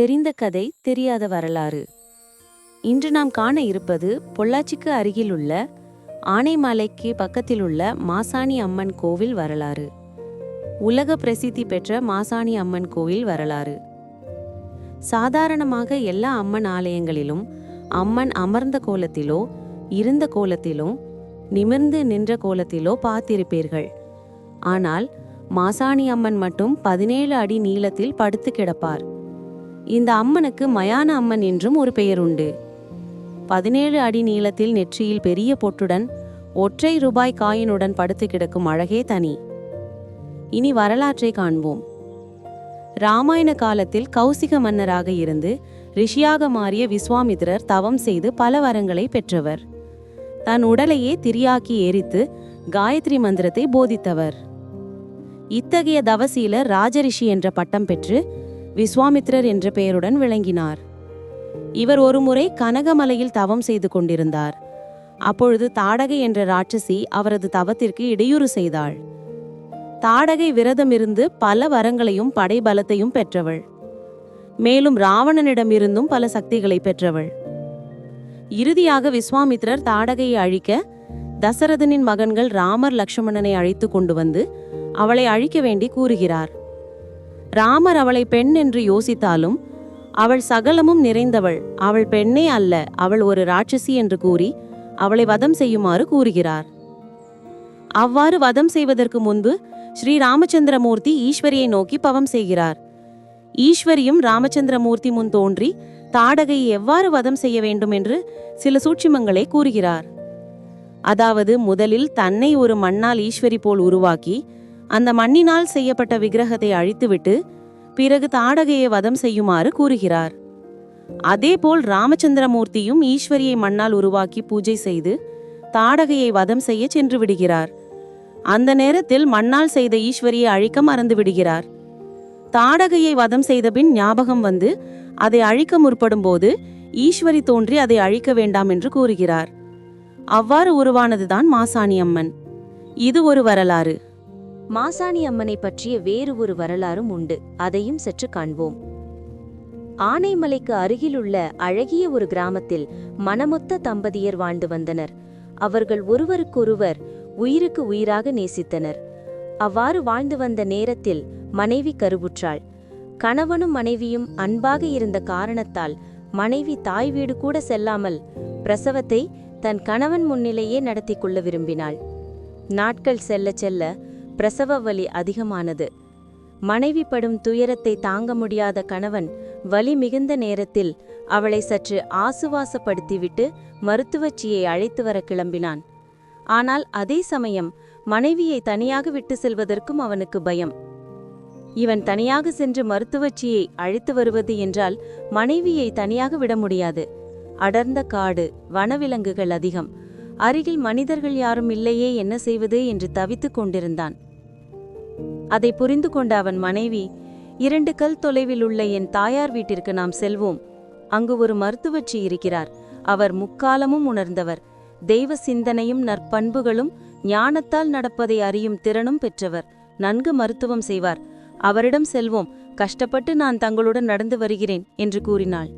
தெரிந்த கதை தெரியாத வரலாறு. இன்று நாம் காண இருப்பது பொள்ளாச்சிக்கு அருகிலுள்ள ஆனைமலைக்கு பக்கத்திலுள்ள மாசாணி அம்மன் கோவில் வரலாறு. உலக பிரசித்தி பெற்ற மாசாணி அம்மன் கோவில் வரலாறு. சாதாரணமாக எல்லா அம்மன் ஆலயங்களிலும் அம்மன் அமர்ந்த கோலத்திலோ இருந்த கோலத்திலோ நிமிர்ந்து நின்ற கோலத்திலோ பார்த்திருப்பீர்கள். ஆனால் மாசாணி அம்மன் மட்டும் பதினேழு அடி நீளத்தில் படுத்து கிடப்பார். இந்த அம்மனுக்கு மயான அம்மன் என்றும் ஒரு பெயர் உண்டு பதினேழு அடி நீளத்தில் நெற்றியில் பெரிய பொட்டுடன் ஒற்றை ரூபாய் காயினுடன் படுத்து கிடக்கும் அழகே தனி. இனி வரலாற்றை காண்போம். ராமாயண காலத்தில் கௌசிக மன்னராக இருந்து ரிஷியாக மாறிய விஸ்வாமித்திரர் தவம் செய்து பல வரங்களை பெற்றவர். தன் உடலையே திரியாக்கி எரித்து காயத்ரி மந்திரத்தை போதித்தவர். இத்தகைய தவசீலர் ராஜரிஷி என்ற பட்டம் பெற்று விஸ்வாமித்திரர் என்ற பெயருடன் விளங்கினார். இவர் ஒருமுறை கனகமலையில் தவம் செய்து கொண்டிருந்தார். அப்பொழுது தாடகை என்ற ராட்சசி அவரது தவத்திற்கு இடையூறு செய்தாள். தாடகை விரதமிருந்து பல வரங்களையும் படைபலத்தையும் பெற்றவள். மேலும் ராவணனிடமிருந்தும் பல சக்திகளை பெற்றவள். இறுதியாக விஸ்வாமித்திரர் தாடகையை அழிக்க தசரதனின் மகன்கள் ராமர் லக்ஷ்மணனை அழைத்து கொண்டு வந்து அவளை அழிக்க வேண்டி கூறுகிறார். ராமர் அவளை பெண் என்று யோசித்தாலும் அவள் சகலமும் நிறைந்தவள். அவள் பெண்ணே அல்ல அவள் ஒரு ராட்சசி என்று கூறி அவளை வதம் செய்யுமாறு கூறுகிறார். அவ்வாறு வதம் செய்வதற்கு முன்பு ஸ்ரீ ராமச்சந்திரமூர்த்தி ஈஸ்வரியை நோக்கி பவம் செய்கிறார். ஈஸ்வரியும் ராமச்சந்திரமூர்த்தி முன் தோன்றி தாடகையை எவ்வாறு வதம் செய்ய வேண்டும் என்று சில சூட்சிமங்களை கூறுகிறார். அதாவது முதலில் தன்னை ஒரு மண்ணால் ஈஸ்வரி போல் உருவாக்கி அந்த மண்ணினால் செய்யப்பட்ட விக்கிரகத்தை அழித்துவிட்டு பிறகு தாடகையை வதம் செய்யுமாறு கூறுகிறார். அதேபோல் ராமச்சந்திரமூர்த்தியும் ஈஸ்வரியை மண்ணால் உருவாக்கி பூஜை செய்து தாடகையை வதம் செய்ய சென்று விடுகிறார். அந்த நேரத்தில் மண்ணால் செய்த ஈஸ்வரியை அழிக்க மறந்து விடுகிறார். தாடகையை வதம் செய்தபின் ஞாபகம் வந்து அதை அழிக்க முற்படும்போது ஈஸ்வரி தோன்றி அதை அழிக்க வேண்டாம் என்று கூறுகிறார். அவ்வாறு உருவானதுதான் மாசாணி அம்மன் இது ஒரு வரலாறு. மாசாணி அம்மனை பற்றிய வேறு ஒரு வரலாறும் உண்டு. அதையும் சற்று காண்போம். ஆனைமலைக்கு அருகிலுள்ள அழகிய ஒரு கிராமத்தில் மனமொத்த தம்பதியர் வாழ்ந்து வந்தனர். அவர்கள் ஒருவருக்கொருவர் உயிருக்கு உயிராக நேசித்தனர். அவ்வாறு வாழ்ந்து வந்த நேரத்தில் மனைவி கருவுற்றாள். கணவனும் மனைவியும் அன்பாக இருந்த காரணத்தால் மனைவி தாய் வீடு கூட செல்லாமல் பிரசவத்தை தன் கணவன் முன்னிலையே நடத்தி கொள்ள விரும்பினாள். நாட்கள் செல்ல செல்ல பிரசவ வலி அதிகமானது. மனைவி படும் துயரத்தை தாங்க முடியாத கணவன் வலி மிகுந்த நேரத்தில் அவளை சற்று ஆசுவாசப்படுத்திவிட்டு மருத்துவச்சியை அழைத்து வர கிளம்பினான். ஆனால் அதே சமயம் மனைவியை தனியாக விட்டு செல்வதற்கும் அவனுக்கு பயம். இவன் தனியாக சென்று மருத்துவச்சியை அழைத்து வருவது என்றால் மனைவியை தனியாக விட முடியாது. அடர்ந்த காடு வனவிலங்குகள் அதிகம். அருகில் மனிதர்கள் யாரும் இல்லையே என்ன செய்வது என்று தவித்துக் கொண்டிருந்தான். அதை புரிந்து கொண்ட அவன் மனைவி இரண்டு கல் தொலைவில் உள்ள என் தாயார் வீட்டிற்கு நாம் செல்வோம். அங்கு ஒரு மருத்துவச்சி இருக்கிறார். அவர் முக்காலமும் உணர்ந்தவர். தெய்வ சிந்தனையும் நற்பண்புகளும் ஞானத்தால் நடப்பதை அறியும் திறனும் பெற்றவர். நன்கு மருத்துவம் செய்வார். அவரிடம் செல்வோம். கஷ்டப்பட்டு நான் தங்களுடன் நடந்து வருகிறேன் என்று கூறினாள்.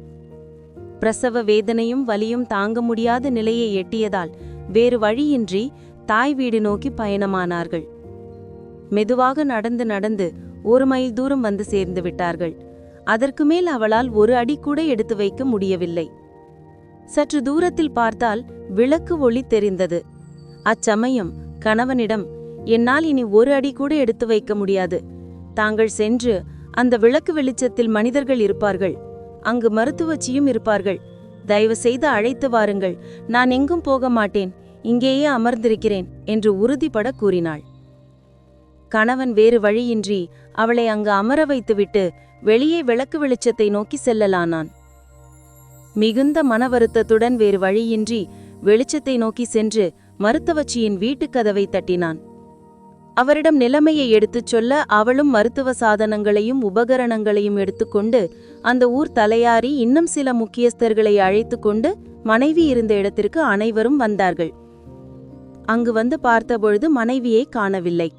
பிரசவ வேதனையும் வலியும் தாங்க முடியாத நிலையை எட்டியதால் வேறு வழியின்றி தாய் வீடு நோக்கி பயணமானார்கள். மெதுவாக நடந்து நடந்து ஒரு மைல் தூரம் வந்து சேர்ந்து விட்டார்கள். அதற்கு மேல் அவளால் ஒரு அடி கூட எடுத்து வைக்க முடியவில்லை. சற்று தூரத்தில் பார்த்தால் விளக்கு ஒளி தெரிந்தது. அச்சமயம் கணவனிடம் என்னால் இனி ஒரு அடி கூட எடுத்து வைக்க முடியாது. தாங்கள் சென்று அந்த விளக்கு வெளிச்சத்தில் மனிதர்கள் இருப்பார்கள். அங்கு மருத்துவச்சியும் இருப்பார்கள். தயவு செய்து அழைத்து வாருங்கள். நான் எங்கும் போக மாட்டேன். இங்கேயே அமர்ந்திருக்கிறேன் என்று உறுதிபட கூறினாள். கணவன் வேறு வழியின்றி அவளை அங்கு அமர வைத்துவிட்டு வெளியே விளக்கு வெளிச்சத்தை நோக்கி செல்லலானான். மிகுந்த மன வருத்தத்துடன் வேறு வழியின்றி வெளிச்சத்தை நோக்கி சென்று மருத்துவச்சியின் வீட்டுக் கதவை தட்டினான். அவரிடம் நிலைமையை எடுத்துச் சொல்ல அவளும் மருத்துவ சாதனங்களையும் உபகரணங்களையும் எடுத்துக்கொண்டு அந்த ஊர் தலையாரி இன்னும் சில முக்கியஸ்தர்களை அழைத்து கொண்டு மனைவி இருந்த இடத்திற்கு அனைவரும் வந்தார்கள். அங்கு வந்து பார்த்தபொழுது மனைவியை காணவில்லை.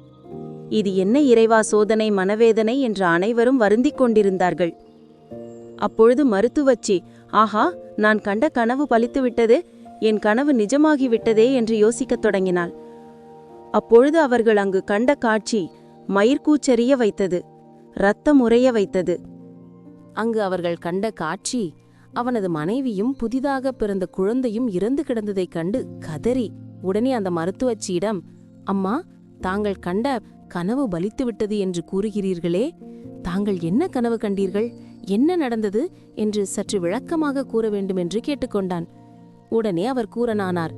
இது என்ன இறைவா சோதனை மனவேதனை என்று அனைவரும் வருந்திக் கொண்டிருந்தார்கள். அப்பொழுது மருத்துவச்சி ஆஹா நான் கண்ட கனவு பலித்து விட்டது என் கனவு நிஜமாகிவிட்டதே என்று யோசிக்கத் தொடங்கினாள். அப்பொழுது அவர்கள் அங்கு கண்ட காட்சி மயிர்கூச்செறிய வைத்தது ரத்தம் உறைய வைத்தது. அங்கு அவர்கள் கண்ட காட்சி அவனது மனைவியும் புதிதாக பிறந்த குழந்தையும் இறந்து கிடந்ததைக் கண்டு கதறி உடனே அந்த மருத்துவச்சியிடம் அம்மா தாங்கள் கண்ட கனவு பலித்துவிட்டது என்று கூறுகிறீர்களே தாங்கள் என்ன கனவு கண்டீர்கள்? என்ன நடந்தது? என்று சற்று விளக்கமாக கூற வேண்டும் என்று கேட்டுக்கொண்டான். உடனே அவர் கூறனானார்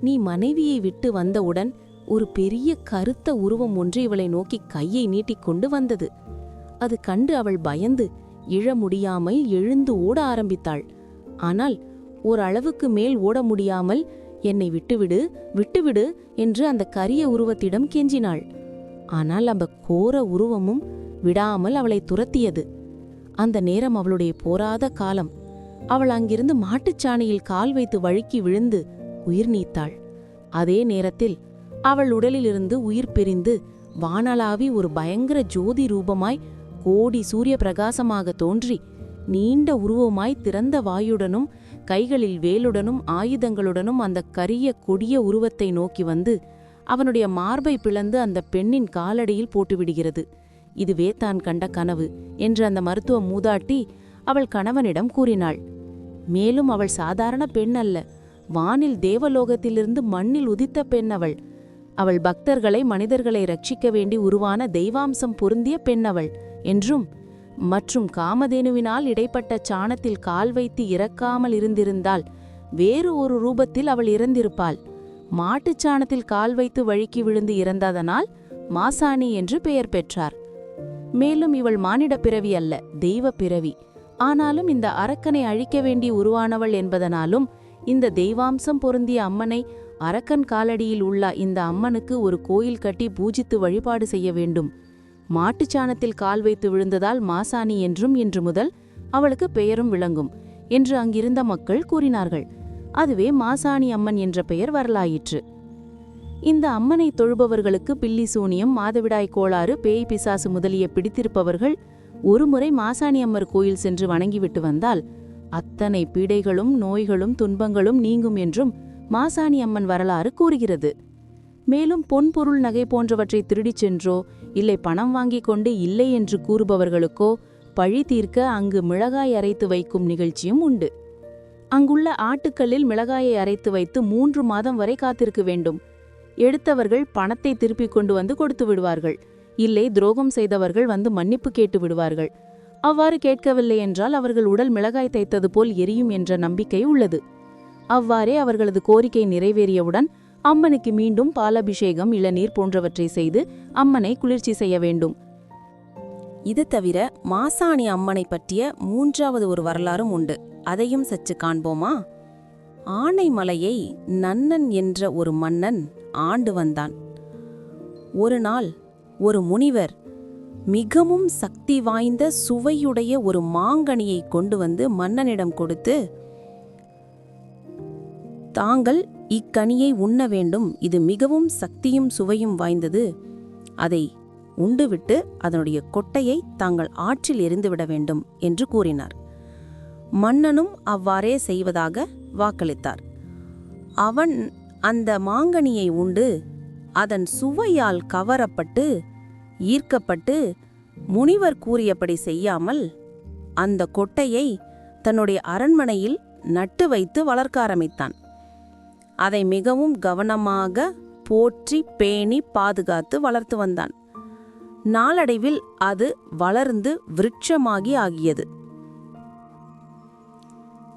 நீ மனைவியை விட்டு வந்தவுடன் ஒரு பெரிய கருத்த உருவம் ஒன்று இவளை நோக்கி கையை நீட்டிக்கொண்டு வந்தது. அது கண்டு அவள் பயந்து இழ முடியாமல் எழுந்து ஓட ஆரம்பித்தாள். ஆனால் ஓரளவுக்கு மேல் ஓட முடியாமல் என்னை விட்டுவிடு விட்டுவிடு என்று அந்த கரிய உருவத்திடம் கெஞ்சினாள். ஆனால் அந்த கோர உருவமும் விடாமல் அவளை துரத்தியது. அந்த நேரம் அவளுடைய போராத காலம். அவள் அங்கிருந்து மாட்டுச்சாணியில் கால் வைத்து வழுக்கி விழுந்து உயிர் நீத்தாள். அதே நேரத்தில் அவள் உடலிலிருந்து உயிர் பிரிந்து வானளாவி ஒரு பயங்கர ஜோதி ரூபமாய் கோடி சூரிய பிரகாசமாக தோன்றி நீண்ட உருவமாய் திறந்த வாயுடனும் கைகளில் வேலுடனும் ஆயுதங்களுடனும் அந்த கரிய கொடிய உருவத்தை நோக்கி வந்து அவனுடைய மார்பை பிளந்து அந்த பெண்ணின் காலடியில் போட்டுவிடுகிறது. இதுவே தான் கண்ட கனவு என்று அந்த மருத்துவ மூதாட்டி அவள் கணவனிடம் கூறினாள். மேலும் அவள் சாதாரண பெண் அல்ல. வானில் தேவலோகத்திலிருந்து மண்ணில் உதித்த பெண் அவள். அவள் பக்தர்களை மனிதர்களை ரட்சிக்க வேண்டி உருவான தெய்வாம்சம் பொருந்திய பெண் அவள் என்றும் மற்றும் காமதேனுவினால் இடைப்பட்ட சாணத்தில் கால் வைத்து இறக்காமல் இருந்திருந்தால் வேறு ஒரு ரூபத்தில் அவள் இறந்திருப்பாள். மாட்டுச் சாணத்தில் கால் வைத்து வழுக்கி விழுந்து இறந்ததனால் மாசாணி என்று பெயர் பெற்றார். மேலும் இவள் மானிட பிறவி அல்ல தெய்வ பிறவி. ஆனாலும் இந்த அரக்கனை அழிக்க வேண்டி உருவானவள் என்பதனாலும் இந்த தெய்வாம்சம் பொருந்திய அம்மனை அரக்கன் காலடியில் உள்ள இந்த அம்மனுக்கு ஒரு கோயில் கட்டி பூஜித்து வழிபாடு செய்ய வேண்டும். மாட்டுச்சாணத்தில் கால் வைத்து விழுந்ததால் மாசாணி என்றும் இன்று முதல் அவளுக்கு பெயரும் விளங்கும் என்று அங்கிருந்த மக்கள் கூறினார்கள். அதுவே மாசாணி அம்மன் என்ற பெயர் வரலாயிற்று. இந்த அம்மனை தொழுபவர்களுக்கு பில்லி சூனியம் மாதவிடாய் கோளாறு பேய் பிசாசு முதலிய பிடித்திருப்பவர்கள் ஒருமுறை மாசாணி அம்மர் கோயில் சென்று வணங்கிவிட்டு வந்தால் அத்தனை பீடைகளும் நோய்களும் துன்பங்களும் நீங்கும் என்றும் மாசாணி அம்மன் வரலாறு கூறுகிறது. மேலும் பொன்பொருள் நகை போன்றவற்றை திருடிச் சென்றோ இல்லை பணம் வாங்கிக் கொண்டு இல்லை என்று கூறுபவர்களுக்கோ பழி தீர்க்க அங்கு மிளகாய் அரைத்து வைக்கும் நிகழ்ச்சியும் உண்டு. அங்குள்ள ஆட்டுக்கல்லில் மிளகாயை அரைத்து வைத்து மூன்று மாதம் வரை காத்திருக்க வேண்டும். எடுத்தவர்கள் பணத்தை திருப்பிக் கொண்டு வந்து கொடுத்து விடுவார்கள். இல்லை துரோகம் செய்தவர்கள் வந்து மன்னிப்பு கேட்டு விடுவார்கள். அவ்வாறு கேட்கவில்லை என்றால் அவர்கள் உடல் மிளகாய் தைத்தது போல் எரியும் என்ற நம்பிக்கை உள்ளது. அவ்வாறே அவர்களது கோரிக்கை நிறைவேறியவுடன் அம்மனுக்கு மீண்டும் பாலபிஷேகம் இளநீர் போன்றவற்றை செய்து அம்மனை குளிர்ச்சி செய்ய வேண்டும். இது தவிர மாசாணி அம்மனை பற்றிய மூன்றாவது ஒரு வரலாறும் உண்டு. அதையும் சற்று காண்போமா? ஆனைமலையை நன்னன் என்ற ஒரு மன்னன் ஆண்டு வந்தான். ஒரு நாள் ஒரு முனிவர் மிகவும் சக்தி வாய்ந்த சுவையுடைய ஒரு மாங்கனியை கொண்டு வந்து மன்னனிடம் கொடுத்து தாங்கள் இக்கனியை உண்ண வேண்டும். இது மிகவும் சக்தியும் சுவையும் வாய்ந்தது. அதை உண்டுவிட்டு அதனுடைய கொட்டையை தாங்கள் ஆற்றில் எரிந்துவிட வேண்டும் என்று கூறினார். மன்னனும் அவ்வாறே செய்வதாக வாக்களித்தார். அவன் அந்த மாங்கனியை உண்டு அதன் சுவையால் கவரப்பட்டு ஈர்க்கப்பட்டு முனிவர் கூறியபடி செய்யாமல் அந்த கொட்டையை தன்னுடைய அரண்மனையில் நட்டு வைத்து வளர்க்க ஆரம்பித்தான். அதை மிகவும் கவனமாக போற்றி பேணி பாதுகாத்து வளர்த்து வந்தான். நாளடைவில் அது வளர்ந்து விருட்சமாகி ஆகியது.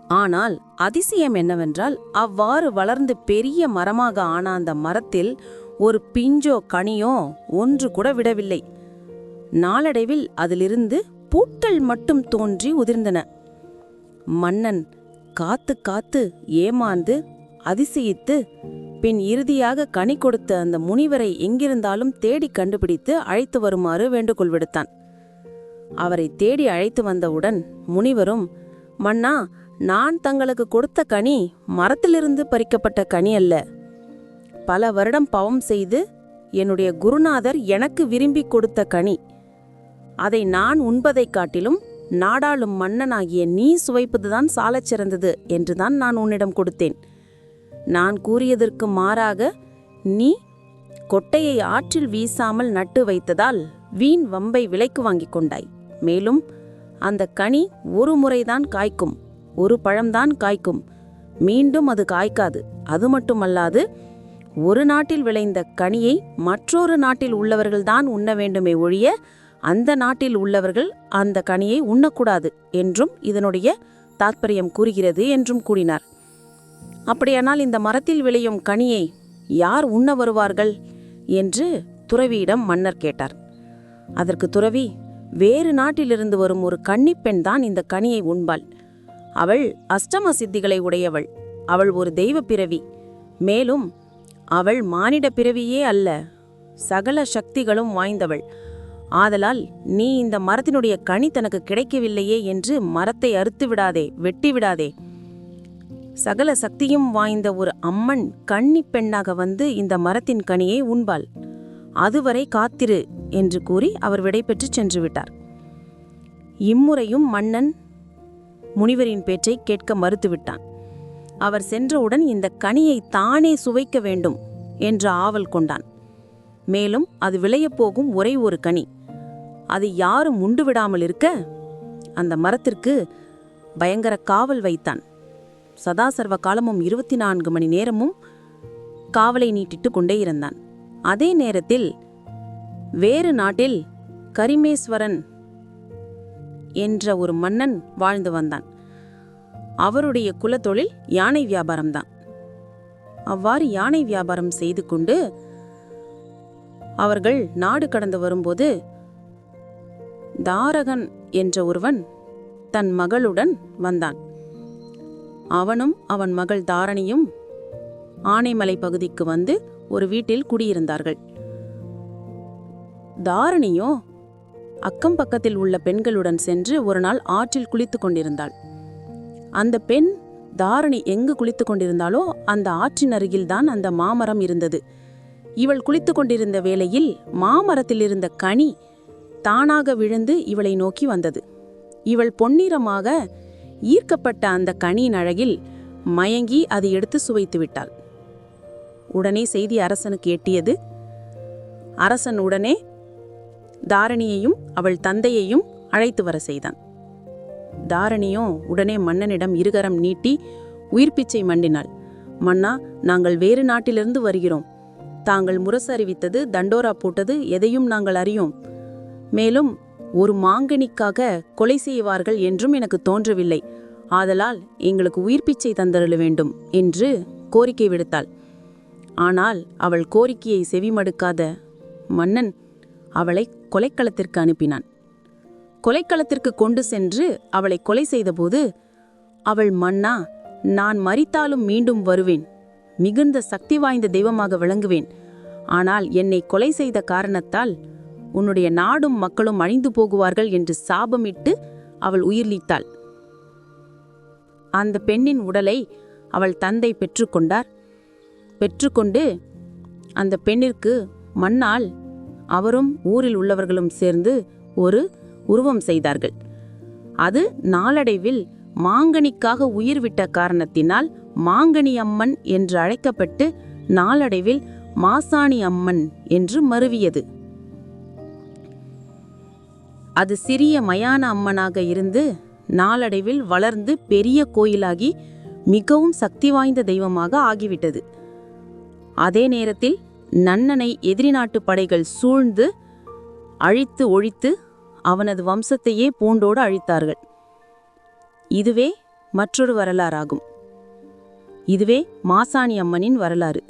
ஆனால் அதிசயம் என்னவென்றால் அவ்வாறு வளர்ந்து பெரிய மரமாக ஆன அந்த மரத்தில் ஒரு பிஞ்சோ கனியோ ஒன்று கூட விடவில்லை. நாளடைவில் அதிலிருந்து பூட்டல் மட்டும் தோன்றி உதிர்ந்தன. மன்னன் காத்து காத்து ஏமாந்து அதிசயித்து பின் இறுதியாக கனி கொடுத்த அந்த முனிவரை எங்கிருந்தாலும் தேடி கண்டுபிடித்து அழைத்து வருமாறு வேண்டுகோள் விடுத்தான். அவரை தேடி அழைத்து வந்தவுடன் முனிவரும் மன்னா நான் தங்களுக்கு கொடுத்த கனி மரத்திலிருந்து பறிக்கப்பட்ட கனி அல்ல. பல வருடம் பவம் செய்து என்னுடைய குருநாதர் எனக்கு விரும்பி கொடுத்த கனி. அதை நான் உண்பதைக் காட்டிலும் நாடாளும் மன்னனாகிய நீ சுவைப்பதுதான் சாலச் சிறந்தது என்றுதான் நான் உன்னிடம் கொடுத்தேன். நான் கூறியதற்கு மாறாக நீ கொட்டையை ஆற்றில் வீசாமல் நட்டு வைத்ததால் வீண் வம்பை விலைக்கு வாங்கிக் கொண்டாய். மேலும் அந்த கனி ஒரு முறைதான் காய்க்கும். ஒரு பழம்தான் காய்க்கும். மீண்டும் அது காய்க்காது. அது மட்டுமல்லாது ஒரு நாட்டில் விளைந்த கனியை மற்றொரு நாட்டில் உள்ளவர்கள்தான் உண்ண வேண்டுமே ஒழிய அந்த நாட்டில் உள்ளவர்கள் அந்த கனியை உண்ணக்கூடாது என்றும் இதனுடைய தாத்பரியம் கூறுகிறது என்றும் கூறினார். அப்படியானால் இந்த மரத்தில் விளையும் கனியை யார் உண்ண வருவார்கள்? என்று துறவியிடம் மன்னர் கேட்டார். அதற்கு துறவி வேறு நாட்டிலிருந்து வரும் ஒரு கன்னிப்பெண் தான் இந்த கனியை உண்பாள். அவள் அஷ்டம சித்திகளை உடையவள். அவள் ஒரு தெய்வ பிறவி. மேலும் அவள் மானிட பிறவியே அல்ல சகல சக்திகளும் வாய்ந்தவள். ஆதலால் நீ இந்த மரத்தினுடைய கனி தனக்கு கிடைக்கவில்லையே என்று மரத்தை அறுத்து விடாதே வெட்டி விடாதே. சகல சக்தியும் வாய்ந்த ஒரு அம்மன் கன்னி பெண்ணாக வந்து இந்த மரத்தின் கனியை உண்பாள். அதுவரை காத்திரு என்று கூறி அவர் விடைபெற்று சென்று விட்டார். இம்முறையும் மன்னன் முனிவரின் பேச்சை கேட்க மறுத்துவிட்டான். அவர் சென்றவுடன் இந்த கனியை தானே சுவைக்க வேண்டும் என்ற ஆவல் கொண்டான். மேலும் அது விளையப் போகும் ஒரே ஒரு கனி. அது யாரும் உண்டு விடாமல் இருக்க? அந்த மரத்திற்கு பயங்கர காவல் வைத்தான். சதா சர்வ காலமும் இருபத்தி நான்கு மணி நேரமும் காவலை நீட்டிட்டு கொண்டே இருந்தான். அதே நேரத்தில் வேறு நாட்டில் கரிமேஸ்வரன் என்ற ஒரு மன்னன் வாழ்ந்து வந்தான். அவருடைய குலத்தொழில் யானை வியாபாரம்தான். அவ்வாறு யானை வியாபாரம் செய்து கொண்டு அவர்கள் நாடு கடந்து வரும்போது தாரகன் என்ற ஒருவன் தன் மகளுடன் வந்தான். அவனும் அவன் மகள் தாரணியும் ஆனைமலை பகுதிக்கு வந்து ஒரு வீட்டில் குடியிருந்தார்கள். தாரணியோ அக்கம் பக்கத்தில் உள்ள பெண்களுடன் சென்று ஒரு நாள் ஆற்றில் குளித்து கொண்டிருந்தாள். அந்த பெண் தாரணி எங்கு குளித்து கொண்டிருந்தாலோ அந்த ஆற்றின் அருகில்தான் அந்த மாமரம் இருந்தது. இவள் குளித்து கொண்டிருந்த வேளையில் மாமரத்தில் இருந்த கனி தானாக விழுந்து இவளை நோக்கி வந்தது. இவள் பொன்னிறமாக ஈர்க்கப்பட்ட அந்த கனியின் அழகில் மயங்கி அதை எடுத்து சுவைத்து விட்டாள். உடனே செய்தி அரசனுக்கு எட்டியது. அரசன் உடனே தாரணியையும் அவள் தந்தையையும் அழைத்து வர செய்தான். தாரணியோ உடனே மன்னனிடம் இருகரம் நீட்டி உயிர்ப்பிச்சை மண்டினாள். மன்னா நாங்கள் வேறு நாட்டிலிருந்து வருகிறோம். தாங்கள் முரசு அறிவித்தது தண்டோரா போட்டது எதையும் நாங்கள் அறியோம். மேலும் ஒரு மாங்கனிக்காக கொலை செய்வார்கள் என்றும் எனக்கு தோன்றவில்லை. ஆதலால் எங்களுக்கு உயிர்ப்பிச்சை தந்தருள வேண்டும் என்று கோரிக்கை விடுத்தாள். ஆனால் அவள் கோரிக்கையை செவிமடுக்காத மன்னன் அவளை கொலைக்களத்திற்கு அனுப்பினான். கொலைக்களத்திற்கு கொண்டு சென்று அவளை கொலை செய்தபோது அவள் மன்னா நான் மரித்தாலும் மீண்டும் வருவேன். மிகுந்த சக்தி வாய்ந்த தெய்வமாக விளங்குவேன். ஆனால் என்னை கொலை செய்த காரணத்தால் உன்னுடைய நாடும் மக்களும் அழிந்து போகுவார்கள் என்று சாபமிட்டு அவள் உயிர்லீத்தாள் அந்த பெண்ணின் உடலை அவள் தந்தை பெற்றுக்கொண்டார். பெற்றுக்கொண்டு அந்த பெண்ணிற்கு மண்ணால் அவரும் ஊரில் உள்ளவர்களும் சேர்ந்து ஒரு உருவம் செய்தார்கள். அது நாளடைவில் மாங்கனிக்காக உயிர் விட்ட காரணத்தினால் மாங்கனி அம்மன் என்று அழைக்கப்பட்டு நாளடைவில் மாசாணி அம்மன் என்று மருவியது. அது சிறிய மயான அம்மனாக இருந்து நாளடைவில் வளர்ந்து பெரிய கோயிலாகி மிகவும் சக்தி வாய்ந்த தெய்வமாக ஆகிவிட்டது. அதே நேரத்தில் நன்னனை எதிரி நாட்டு படைகள் சூழ்ந்து அழித்து ஒழித்து அவனது வம்சத்தையே பூண்டோடு அழித்தார்கள். இதுவே மற்றொரு வரலாறாகும். இதுவே மாசாணி அம்மனின் வரலாறு.